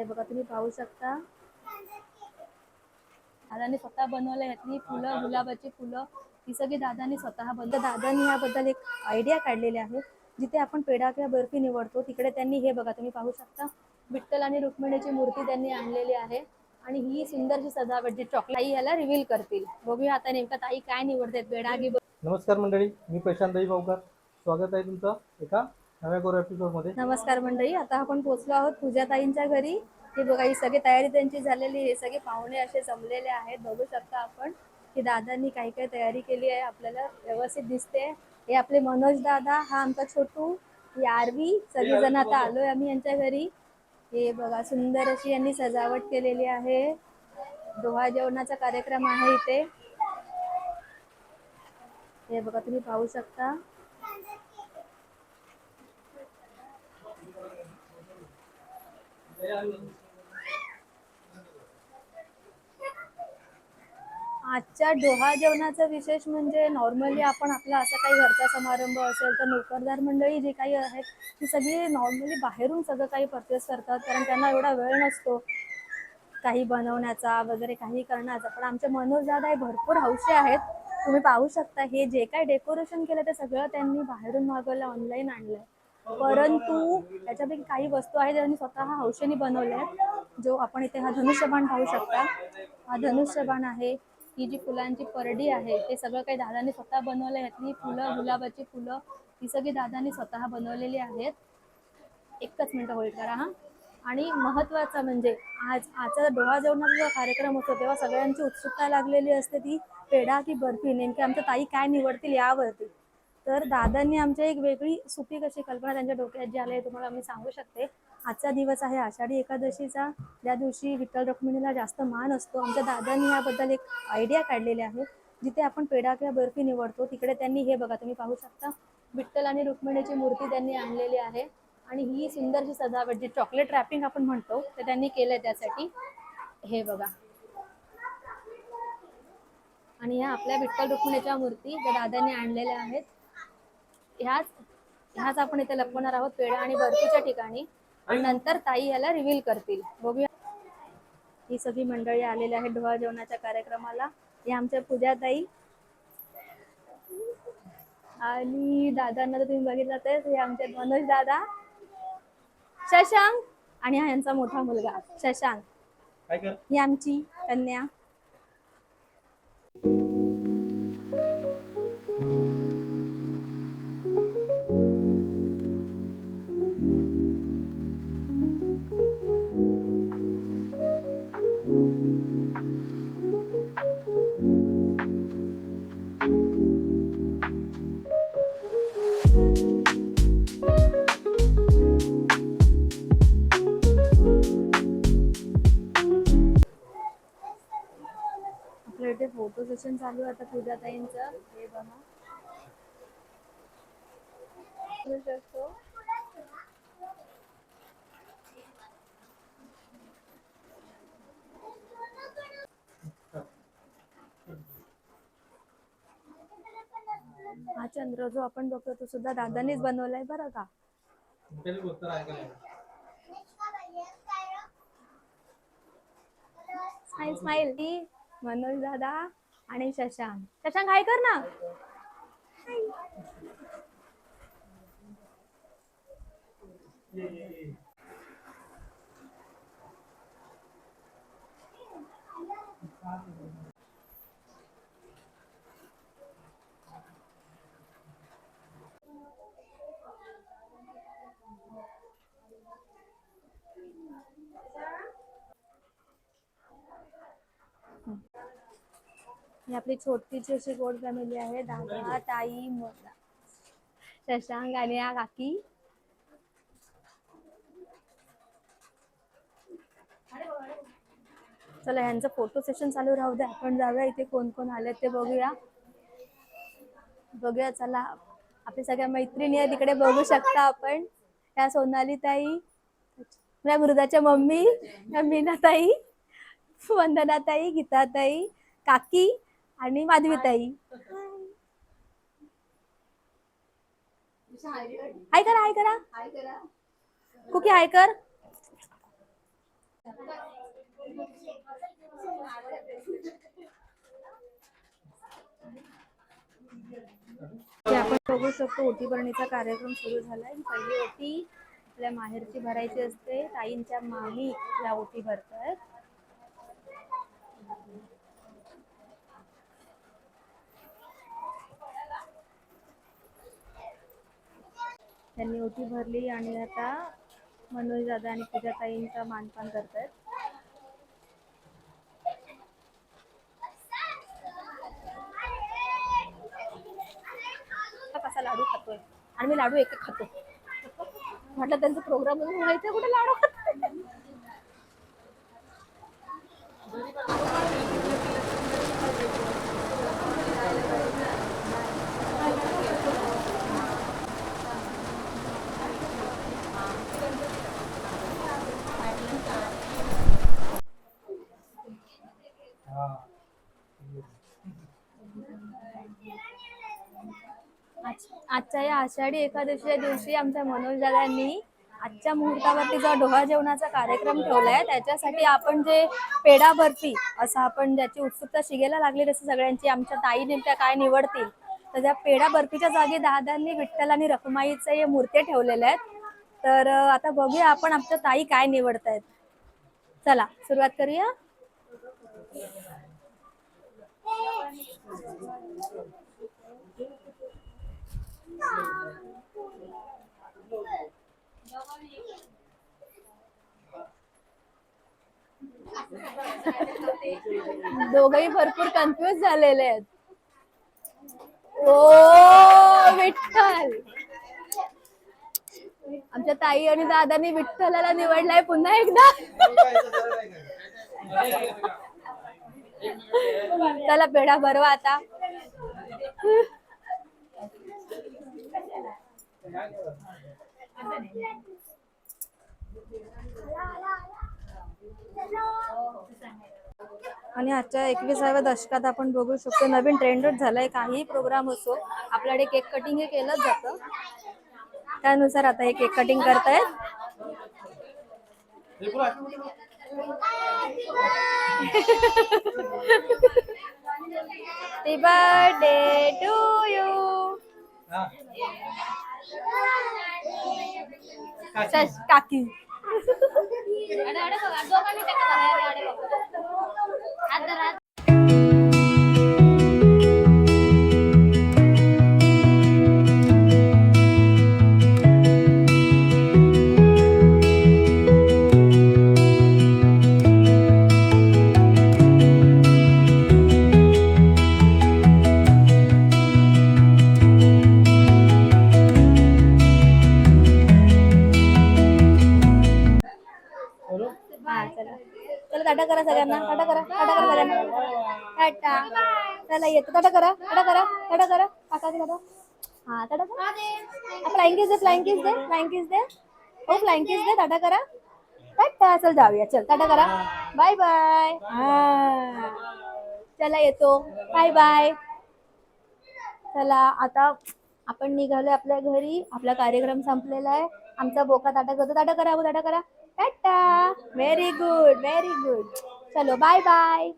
हे बघा तुम्ही पाहू शकता. दादाने स्वतः बनवलं यातली फुलं गुलाबाची फुलं ही सगळी दादानी स्वतः बनवलं. दादानी याबद्दल एक आयडिया काढलेली आहे. जिथे आपण पेढा किंवा बर्फी निवडतो तिकडे त्यांनी हे बघा तुम्ही पाहू शकता. विठ्ठल आणि रुक्मिणीची मूर्ती त्यांनी आणलेली आहे. आणि ही सुंदरशी सजावट जी चॉकलेट याला रिव्हील करतील. बघूया आता नेमका ताई काय निवडतात. पेढा नमस्कार मंडळी मी प्रशांत दाई स्वागत आहे तुमचं एका नमस्कार मंडळी आता आपण पोहोचलो आहोत पूजाताईंच्या घरी. हे बघा ही सगळी तयारी त्यांची झालेली हे सगळे पाहुणे असे जमलेले आहेत. बघू शकता आपण की दादांनी काही काही तयारी केली आहे. आपल्याला व्यवस्थित दिसते. हे आपले मनोज दादा हा आमचा छोटू ही आरवी. सगळेजण आता आलोय आम्ही यांच्या घरी. हे बघा सुंदर अशी यांनी सजावट केलेली आहे. डोहा जेवणाचा कार्यक्रम आहे इथे. हे बघा तुम्ही पाहू शकता. आजच्या डोहा जेवणाचं विशेष म्हणजे नॉर्मली आपण आपला असा काही घरचा समारंभ असेल तर नोकरदार मंडळी जी काही आहेत ती सगळी नॉर्मली बाहेरून सगळं काही परचेस करतात. कारण त्यांना एवढा वेळ नसतो काही बनवण्याचा वगैरे काही करण्याचा. पण आमचे मनोज दादा हे भरपूर हौशी आहेत. तुम्ही पाहू शकता हे जे काही डेकोरेशन केलं ते सगळं त्यांनी बाहेरून मागवलं ऑनलाईन आणलंय. परंतु त्याच्यापैकी काही वस्तू आहेत ज्यांनी स्वतः हौशेने बनवल्या आहेत. जो आपण इथे हा धनुष्यबाण पाहू शकता. हा धनुष्यबाण आहे. ही जी फुलांची परडी आहे ते सगळं काही दादाने स्वतः बनवलं ह्यातली फुलं गुलाबाची फुलं ही सगळी दादाने स्वतः बनवलेली आहेत. एकच मिनटं होल्ड करा हा. आणि महत्वाचं म्हणजे आज आजचा डोळा जेवणाचा जो कार्यक्रम होतो तेव्हा सगळ्यांची उत्सुकता लागलेली असते ती पेढा की बर्फी? नेमकी आमच्या ताई काय निवडतील यावरती. तर दादांनी आमच्या एक वेगळी सुपीक अशी कल्पना त्यांच्या डोक्यात जी आली आहे तुम्हाला मी सांगू शकते. आजचा दिवस आहे आषाढी एकादशीचा. ज्या दिवशी विठ्ठल रुक्मिणीला जास्त मान असतो आमच्या दादांनी याबद्दल एक आयडिया काढलेली आहे. जिथे आपण पेढा किंवा बर्फी निवडतो तिकडे त्यांनी हे बघा तुम्ही पाहू शकता. विठ्ठल आणि रुक्मिणीची मूर्ती त्यांनी आणलेली आहे. आणि ही सुंदरशी सजावट जी चॉकलेट रॅपिंग आपण म्हणतो ते त्यांनी केलंय त्यासाठी. हे बघा. आणि ह्या आपल्या विठ्ठल रुक्मिणीच्या मूर्ती ज्या दादांनी आणलेल्या आहेत ह्याच ह्याच आपण इथे लपवणार आहोत पेढा आणि बर्फीच्या ठिकाणी. आणि नंतर ताई याला रिव्हील करतील. बघूया. ही सगळी मंडळी आलेली आहेत डोहा जेवणाच्या कार्यक्रमाला. हे आमच्या पूजा ताई. आणि दादांना तर तुम्ही बघितलं तर हे आमचे मनोज दादा शशांक आणि हा यांचा मोठा मुलगा शशांक. ही आमची कन्या. इथे फोटो सेशन चालू आहे आता पूजा ताईंचं. हे बघा. हा चंद्र जो आपण बघतो तो सुद्धा दादानीच बनवलाय बरं का? मोठ्याने बोलतो मनोज दादा आणि शशांक. शशांक हाय कर ना. हाय ही आपली छोटीची अशी गोड फॅमिली आहे दादा ताई मोठा शशांक आणि या काकी. चला ह्यांचं फोटो सेशन चालू राहू द्या. आपण जाऊया इथे कोण कोण आले ते बघूया. बघूया चला. आपल्या सगळ्या मैत्रिणी आहे तिकडे बघू शकता आपण. त्या सोनाली ताई या मृदाच्या मम्मी या मीनाताई वंदनाताई गीताताई काकी आणि माधवीताई हाय करा हाय करा. कुकी हाय कर. आपण बघू शकतो ओटी भरणीचा कार्यक्रम सुरू झालाय. पहिली ओटी आपल्या माहेरची भरायची असते. ताईंच्या मामी या ओटी भरतायत. त्यांनी ओटी भरली आणि आता मनोज दादा आणि पूजा ताईंचा मानपान करतायत. कसा लाडू खातोय? आणि मी लाडू एक एक खातो. म्हटलं त्यांचा प्रोग्राम माहिती कुठे लाडू खातोय? आजच्या या आषाढी एकादशीच्या दिवशी आमच्या मनोज दादांनी आजच्या मुहूर्तावरती जो डोहा जेवणाचा कार्यक्रम ठेवलाय त्याच्यासाठी आपण जे पेढा बर्फी असं आपण ज्याची उत्सुकता शिगेला लागली तसं सगळ्यांची आमच्या ताई नेमक्या काय निवडतील तर त्या पेढा बर्फीच्या जागी दादांनी विठ्ठल आणि रखुमाईचे हे मूर्ती ठेवलेल्या आहेत. तर आता बघूया आपण आमच्या ताई काय निवडतायत. चला सुरुवात करूया. दोघही भरपूर कन्फ्युज झालेले आहेत. ओ विठ्ठल. आमच्या ताई आणि दादांनी विठ्ठलाला निवडलाय पुन्हा एकदा. चला पेढा भरवा आता. आणि आजच्या एकविसाव्या दशकात आपण बघू शकतो नवीन ट्रेंडच झालाय काही प्रोग्राम असो आपल्याकडे केक कटिंग हे केलंच जातं. त्यानुसार आता हे केक कटिंग करतायत. Happy birthday to you. Says kaki. Ada ada kok, ada kan ini kata ada ada. Ada ada. चला चला टाटा करा सगळ्यांना. टाटा करा टाटा करा सगळ्यांना. टाटा. चला येतो. टाटा करा. टाटा करा. टाटा करा. काका टाटा हा टाटा करा. फ्लाइंग दे फ्लाइंग दे फ्लाइंग दे. हो फ्लाइंग दे. टाटा करा. टाटा. चल जाऊया. चल टाटा करा. बाय बाय हा. चला येतो. बाय बाय चला आता आपण निघालोय आपल्या घरी. आपला कार्यक्रम संपलेला आहे. आमचा बोका ताटा करतो. ताटा करा अबू ताटा करा. Tata very good very good चलो बाय बाय